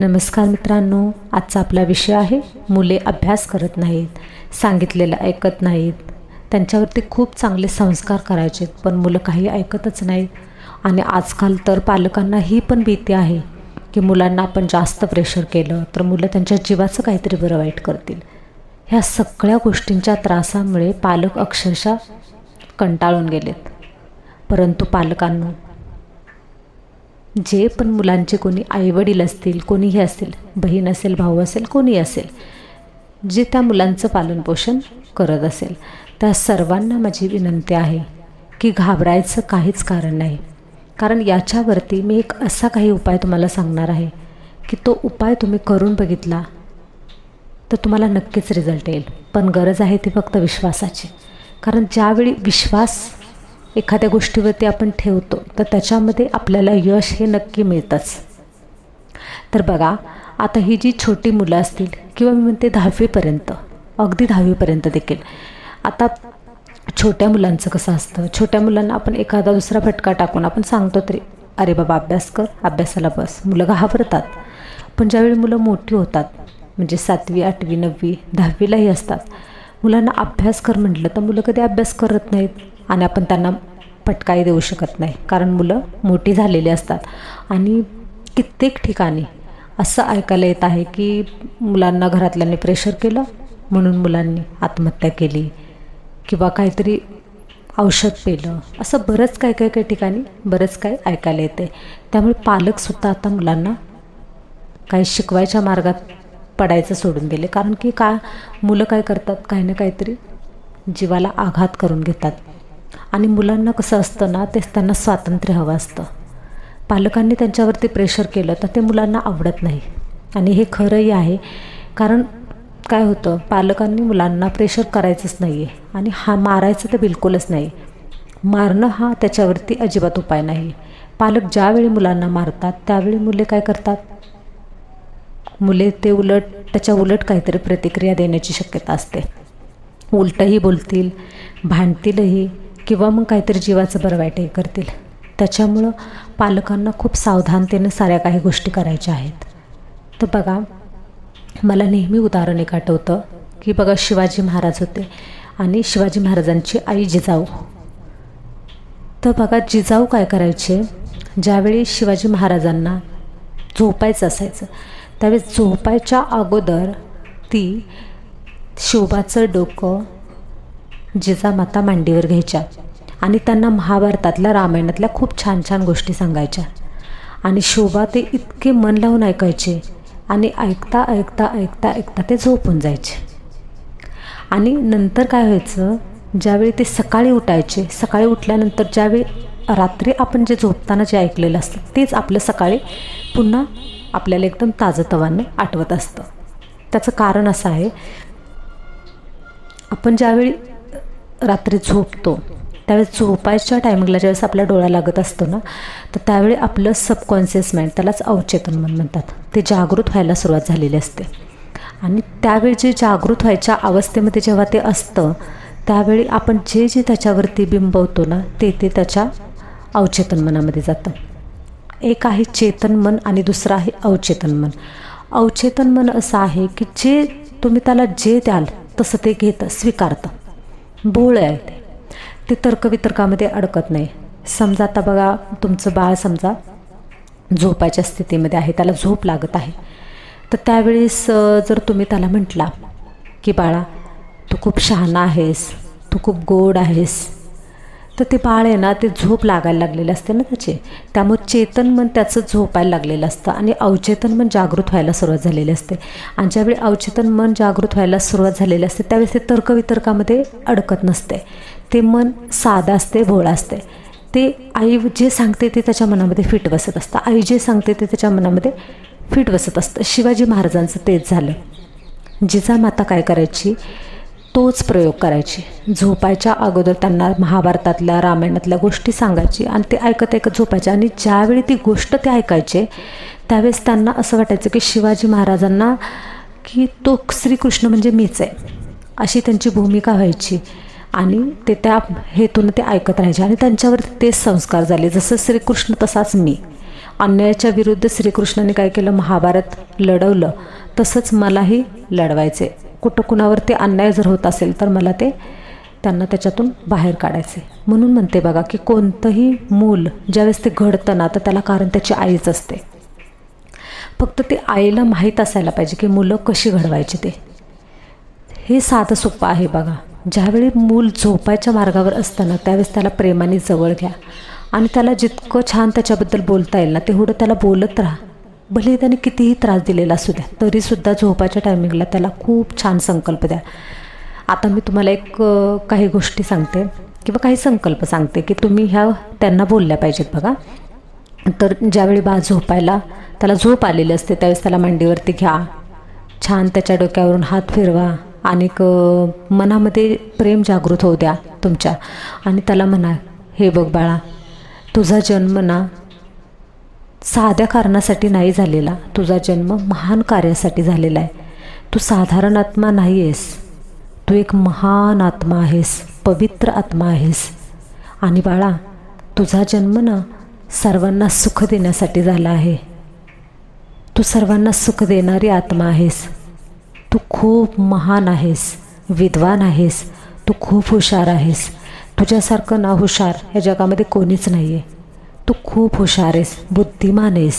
नमस्कार मित्रांनो आजचा आपला विषय आहे मुले अभ्यास करत नाहीत सांगितलेलं ऐकत नाहीत. त्यांच्यावरती खूप चांगले संस्कार करायचे पण मुलं काही ऐकतच नाहीत. आणि आजकाल तर पालकांना ही पण भीती आहे की मुलांना आपण जास्त प्रेशर केलं तर मुलं त्यांच्या जीवाचं काहीतरी बरं वाईट करतील. ह्या सगळ्या गोष्टींच्या त्रासामुळे पालक अक्षरशः कंटाळून गेलेत. परंतु पालकांना जे पण मुलांचे कोणी आईवडील असतील कोणीही असेल बहीण असेल भाऊ असेल कोणी असेल जे त्या मुलांचं पालनपोषण करत असेल त्या सर्वांना माझी विनंती आहे की घाबरायचं काहीच कारण नाही. कारण याच्यावरती मी एक असा काही उपाय तुम्हाला सांगणार आहे की तो उपाय तुम्ही करून बघितला तर तुम्हाला नक्कीच रिझल्ट येईल. पण गरज आहे ती फक्त विश्वासाची. कारण ज्यावेळी विश्वास एखाद्या गोष्टीवरती आपण ठेवतो तर त्याच्यामध्ये आपल्याला यश हे नक्की मिळतंच. तर बघा आता ही जी छोटी मुलं असतील किंवा मी म्हणते दहावीपर्यंत अगदी दहावीपर्यंत देखील आता छोट्या मुलांचं कसं असतं? छोट्या मुलांना आपण एखादा दुसरा फटका टाकून आपण सांगतो तरी अरे बाबा अभ्यास कर अभ्यासाला बस. मुलं घाबरतात. पण ज्यावेळी मुलं मोठी होतात म्हणजे सातवी आठवी नववी दहावीलाही असतात मुलांना अभ्यास कर म्हटलं तर मुलं कधी अभ्यास करत नाहीत. आणि आपण त्यांना फटकाही देऊ शकत नाही. कारण मुलं मोठी झालेली असतात. आणि कित्येक ठिकाणी असं ऐकायला येत आहे की मुलांना घरातल्यांनी प्रेशर केलं म्हणून मुलांनी आत्महत्या केली किंवा काहीतरी औषध पेलं. असं बरंच काय काय काही ठिकाणी बरंच काय ऐकायला येते. त्यामुळे पालकसुद्धा आता मुलांना काही शिकवायच्या मार्गात पडायचं सोडून दिले. कारण की का मुलं काय करतात? काही ना काहीतरी जीवाला आघात करून घेतात. आणि मुलांना कसं असतं ना ते त्यांना स्वातंत्र्य हवं असतं. पालकांनी त्यांच्यावरती प्रेशर केलं तर ते मुलांना आवडत नाही. आणि हे खरंही आहे. कारण काय होतं पालकांनी मुलांना प्रेशर करायचंच नाही आहे आणि हा मारायचं तर बिलकुलच नाही. मारणं हा त्याच्यावरती अजिबात उपाय नाही. पालक ज्यावेळी मुलांना मारतात त्यावेळी मुले काय करतात? मुले ते उलट त्याच्या उलट काहीतरी प्रतिक्रिया देण्याची शक्यता असते. उलटंही बोलतील भांडतीलही. किंवा मग काहीतरी जीवाचं बरं वाईटही करतील. त्याच्यामुळं पालकांना खूप सावधानतेनं साऱ्या काही गोष्टी करायच्या आहेत. तर बघा मला नेहमी उदाहरण एक आठवतं की बघा शिवाजी महाराज होते आणि शिवाजी महाराजांची आई जिजाऊ. तर बघा जिजाऊ काय करायचे? ज्यावेळी शिवाजी महाराजांना झोपायचं असायचं त्यावेळेस झोपायच्या अगोदर ती शोभाचं डोकं जिजामाता मांडीवर घ्यायच्या आणि त्यांना महाभारतातल्या रामायणातल्या खूप छान छान गोष्टी सांगायच्या. आणि शोभा ते इतके मन लावून ऐकायचे आणि ऐकता ऐकता ऐकता ऐकता ते झोपून जायचे. आणि नंतर काय व्हायचं ज्यावेळी ते सकाळी उठायचे सकाळी उठल्यानंतर ज्यावेळी रात्री आपण जे झोपताना जे ऐकलेलं असतं तेच आपलं सकाळी पुन्हा आपल्याला एकदम ताजंतवानं आठवत असतं. त्याचं कारण असं आहे आपण ज्यावेळी रात्री झोपतो. त्यावेळेस झोपायच्या टायमिंगला ज्यावेळेस आपल्या डोळा लागत असतो ना तर त्यावेळी आपलं सबकॉन्शियस माइंड त्यालाच अवचेतन मन म्हणतात. ते जागृत व्हायला सुरुवात झालेली असते. आणि त्यावेळी जे जागृत व्हायच्या अवस्थेमध्ये जेव्हा ते असतं त्यावेळी आपण जे जे त्याच्यावरती बिंबवतो ना ते ते त्याच्या अवचेतन मनामध्ये जातं. एक आहे चेतन मन आणि दुसरं आहे अवचेतन मन. अवचेतन मन असं आहे की जे तुम्ही त्याला जे द्याल तसं ते घेतं स्वीकारतं. भोळं आहे ते. ते तर्कवितर्कामध्ये अडकत नाही. समजा आता बघा तुमचं बाळ समजा झोपायच्या स्थितीमध्ये आहे त्याला झोप लागत आहे. तर त्यावेळेस जर तुम्ही त्याला म्हटला की बाळा तू खूप शहाणा आहेस तू खूप गोड आहेस तर ते बाळ आहे ना ते झोप लागायला लागलेले असते ना त्याचे. त्यामुळे चेतन मन त्याचं झोपायला लागलेलं असतं आणि अवचेतन मन जागृत व्हायला सुरुवात झालेली असते. आणि ज्यावेळी अवचेतन मन जागृत व्हायला सुरुवात झालेली असते त्यावेळेस ते तर्कवितर्कामध्ये अडकत नसते. ते मन साधं असते भोळं असते. ते आई जे सांगते ते त्याच्या मनामध्ये फिट बसत असतं. आई जे सांगते ते त्याच्या मनामध्ये फिट बसत असतं. शिवाजी महाराजांचं तेच झालं. जिजामाता काय करायची? तोच प्रयोग करायची. झोपायच्या अगोदर त्यांना महाभारतातल्या रामायणातल्या गोष्टी सांगायची आणि ते ऐकत ऐकत झोपायचे. आणि ज्यावेळी ती गोष्ट ते ऐकायचे त्यावेळेस त्यांना असं वाटायचं की शिवाजी महाराजांना की तो श्रीकृष्ण म्हणजे मीच आहे. अशी त्यांची भूमिका व्हायची. आणि ते त्या हेतून ते ऐकत राहायचे. आणि त्यांच्यावर तेच संस्कार झाले. जसं श्रीकृष्ण तसाच मी. अन्यायाच्या विरुद्ध श्रीकृष्णाने काय केलं? महाभारत लढवलं. तसंच मलाही लढवायचे. कुठं कुणावरती अन्याय जर होत असेल तर मला ते त्यांना त्याच्यातून बाहेर काढायचे. म्हणून म्हणते बघा की कोणतंही मूल ज्यावेळेस ते घडतं ना तर त्याला कारण त्याची आईच असते. फक्त ते आईला माहीत असायला पाहिजे की मुलं कशी घडवायची ते. हे साधं सोपं आहे बघा. ज्यावेळी मूल झोपायच्या मार्गावर असताना त्यावेळेस त्याला प्रेमाने जवळ घ्या. आणि त्याला जितकं छान त्याच्याबद्दल बोलता येईल ना तेवढं त्याला बोलत राहा. भले त्याने कितीही त्रास दिलेला असू द्या तरीसुद्धा झोपाच्या टायमिंगला त्याला खूप छान संकल्प द्या. आता मी तुम्हाला एक काही गोष्टी सांगते किंवा काही संकल्प सांगते की तुम्ही ह्या त्यांना बोलल्या पाहिजेत बघा. तर ज्यावेळी बा झोपायला त्याला झोप आलेली असते त्यावेळेस त्याला मांडीवरती घ्या. छान त्याच्या डोक्यावरून हात फिरवा आणि मनामध्ये प्रेम जागृत होऊ द्या तुमच्या. आणि त्याला म्हणा हे बघ बाळा तुझा जन्म ना साध्या कारणासाठी नाही झालेला. तुझा जन्म महान कार्यासाठी झालेला आहे. तू साधारण आत्मा नाही आहेस तू एक महान आत्मा आहेस. पवित्र आत्मा आहेस. आणि बाळा तुझा जन्म ना सर्वांना सुख देण्यासाठी झाला आहे. तू सर्वांना सुख देणारी आत्मा आहेस. तू खूप महान आहेस. विद्वान आहेस. तू खूप हुशार आहेस. तुझ्यासारखं ना हुशार या जगामध्ये कोणीच नाही आहे तू खूप हुशार आहेस बुद्धिमान आहेस.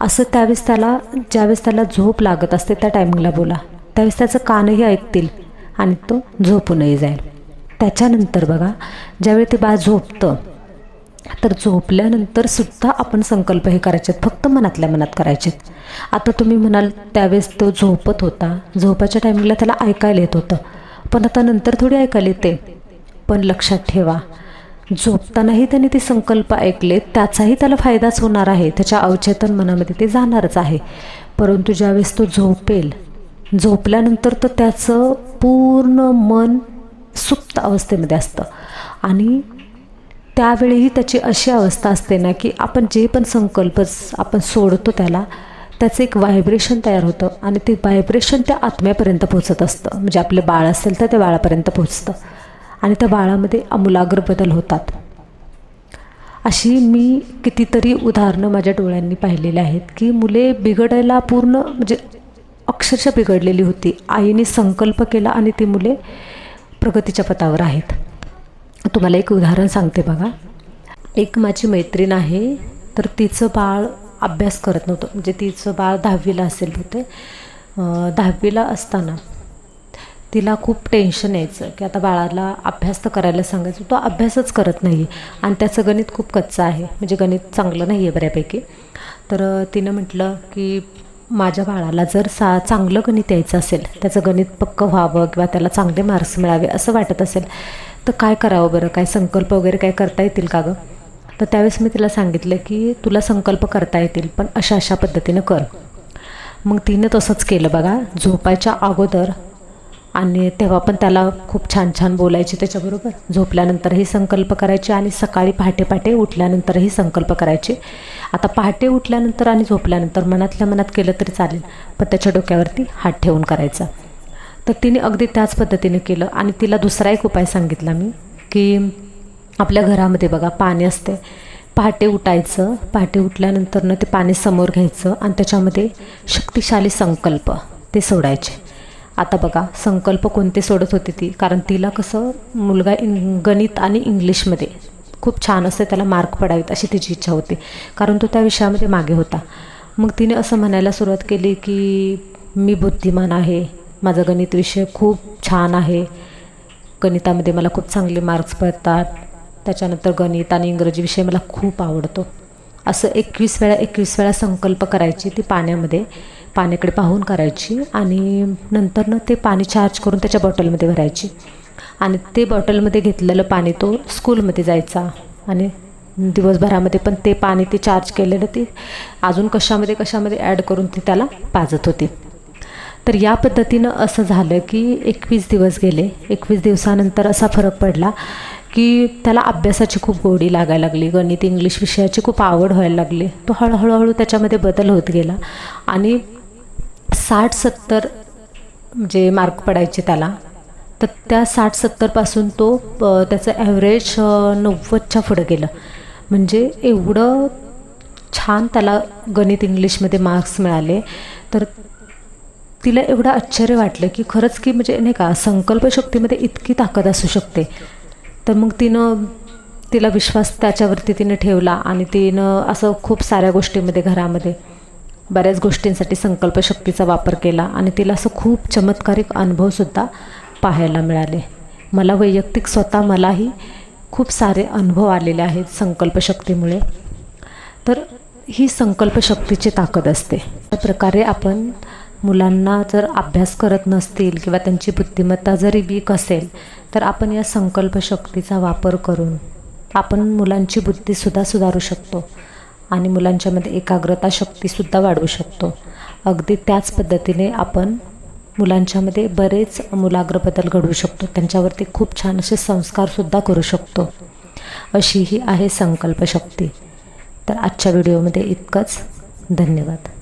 असं त्यावेळेस त्याला ज्यावेळेस त्याला झोप लागत असते त्या टायमिंगला बोला. त्यावेळेस त्याचं कानही ऐकतील आणि तो झोपूनही जाईल. त्याच्यानंतर बघा ज्यावेळी ते बा झोपतं तर झोपल्यानंतर सुद्धा आपण संकल्प हे करायचे फक्त मनातल्या मनात करायचेत. आता तुम्ही म्हणाल त्यावेळेस तो झोपत होता. झोपाच्या टायमिंगला त्याला ऐकायला येत होतं. पण आता नंतर थोडी ऐकायला येते. पण लक्षात ठेवा झोपतानाही त्याने ते संकल्प ऐकले त्याचाही त्याला फायदाच होणार आहे. त्याच्या अवचेतन मनामध्ये ते जाणारच आहे. परंतु ज्यावेळेस तो झोपेल झोपल्यानंतर तर त्याचं पूर्ण मन सुप्त अवस्थेमध्ये असतं. आणि त्यावेळीही त्याची अशी अवस्था असते ना की आपण जे पण संकल्प आपण सोडतो त्याला त्याचं एक व्हायब्रेशन तयार होतं. आणि ते व्हायब्रेशन त्या आत्म्यापर्यंत पोचत असतं. म्हणजे आपले बाळ असेल तर त्या बाळापर्यंत पोचतं आणि त्या बाळामध्ये आमूलाग्र बदल होतात. अशी मी कितीतरी उदाहरणं माझ्या डोळ्यांनी पाहिलेली आहेत की मुले बिघडायला पूर्ण म्हणजे अक्षरशः बिघडलेली होती. आईने संकल्प केला आणि ती मुले प्रगतीच्या पथावर आहेत. तुम्हाला एक उदाहरण सांगते बघा. एक माझी मैत्रीण आहे तर तिचं बाळ अभ्यास करत नव्हतं. म्हणजे तिचं बाळ दहावीला असेल होते. दहावीला असताना तिला खूप टेन्शन यायचं की आता बाळाला अभ्यास तर करायला सांगायचं तो अभ्यासच करत नाही आणि त्याचं गणित खूप कच्चं आहे. म्हणजे गणित चांगलं नाही आहे बऱ्यापैकी. तर तिनं म्हटलं की माझ्या बाळाला जर सा चांगलं गणित यायचं असेल त्याचं गणित पक्कं व्हावं किंवा त्याला चांगले मार्क्स मिळावे असं वाटत असेल तर काय करावं बरं? काय संकल्प वगैरे काय करता येतील का गं? तर त्यावेळेस मी तिला सांगितलं की तुला संकल्प करता येतील पण अशा अशा पद्धतीनं कर. मग तिनं तसंच केलं बघा. झोपायच्या अगोदर आणि तेव्हा पण त्याला खूप छान छान बोलायची त्याच्याबरोबर. झोपल्यानंतरही संकल्प करायचे आणि सकाळी पहाटे पहाटे उठल्यानंतरही संकल्प करायचे. आता पहाटे उठल्यानंतर आणि झोपल्यानंतर मनातल्या मनात केलं तरी चालेल पण त्याच्या डोक्यावरती हात ठेवून करायचा. तर तिने अगदी त्याच पद्धतीने केलं आणि तिला दुसरा एक उपाय सांगितला मी की आपल्या घरामध्ये बघा पाणी असते. पहाटे उठायचं पहाटे उठल्यानंतरनं ते पाणी समोर घ्यायचं आणि त्याच्यामध्ये शक्तिशाली संकल्प ते सोडायचे. आता बघा संकल्प कोणते सोडत होते ती? कारण तिला कसं मुलगा इंग गणित आणि इंग्लिशमध्ये खूप छान असते त्याला मार्क पडावेत अशी तिची इच्छा होती. कारण तो त्या विषयामध्ये मागे होता. मग तिने असं म्हणायला सुरुवात केली की मी बुद्धिमान आहे. माझा गणित विषय खूप छान आहे. गणितामध्ये मला खूप चांगले मार्क्स पडतात. त्याच्यानंतर गणित आणि इंग्रजी विषय मला खूप आवडतो. असं एकवीस वेळा एकवीस वेळा संकल्प करायची ती पाण्यामध्ये. पाण्याकडे पाहून करायची आणि नंतरनं ते पाणी चार्ज करून त्याच्या बॉटलमध्ये भरायची. आणि ते बॉटलमध्ये घेतलेलं पाणी तो स्कूलमध्ये जायचा. आणि दिवसभरामध्ये पण ते पाणी ते चार्ज केलेलं ते अजून कशामध्ये कशामध्ये ॲड करून ती त्याला पाजत होती. तर या पद्धतीनं असं झालं की एकवीस दिवस गेले. एकवीस दिवसानंतर असा फरक पडला की त्याला अभ्यासाची खूप गोडी लागायला लागली. गणित इंग्लिश विषयाची खूप आवड व्हायला लागली. तो हळूहळू त्याच्यामध्ये बदल होत गेला. आणि साठ सत्तर जे मार्क पडायचे त्याला तर त्या साठ सत्तरपासून तो त्याचं ॲव्हरेज नव्वदच्या पुढं गेलं. म्हणजे एवढं छान त्याला गणित इंग्लिशमध्ये मार्क्स मिळाले तर तिला एवढं आश्चर्य वाटलं की खरंच की म्हणजे नाही का संकल्पशक्तीमध्ये इतकी ताकद असू शकते. तर मग तिनं तिला विश्वास त्याच्यावरती तिने ठेवला आणि तिनं असं खूप साऱ्या गोष्टीमध्ये घरामध्ये बऱ्याच गोष्टींसाठी संकल्पशक्तीचा वापर केला आणि तिला असं खूप चमत्कारिक अनुभवसुद्धा पाहायला मिळाले. मला वैयक्तिक स्वतः मलाही खूप सारे अनुभव आलेले आहेत संकल्पशक्तीमुळे. तर ही संकल्पशक्तीची ताकद असते. त्या प्रकारे आपण मुलांना जर अभ्यास करत नसतील किंवा त्यांची बुद्धिमत्ता जरी वीक असेल तर आपण या संकल्पशक्तीचा वापर करून आपण मुलांची बुद्धीसुद्धा सुधारू शकतो. आणि मुलांच्यामध्ये एकाग्रता शक्तीसुद्धा वाढवू शकतो. अगदी त्याच पद्धतीने आपण मुलांच्यामध्ये बरेच मुलाग्र बदल घडवू शकतो. त्यांच्यावरती खूप छान असे संस्कारसुद्धा करू शकतो. अशी ही आहे संकल्पशक्ती. तर आजच्या व्हिडिओमध्ये इतकंच. धन्यवाद.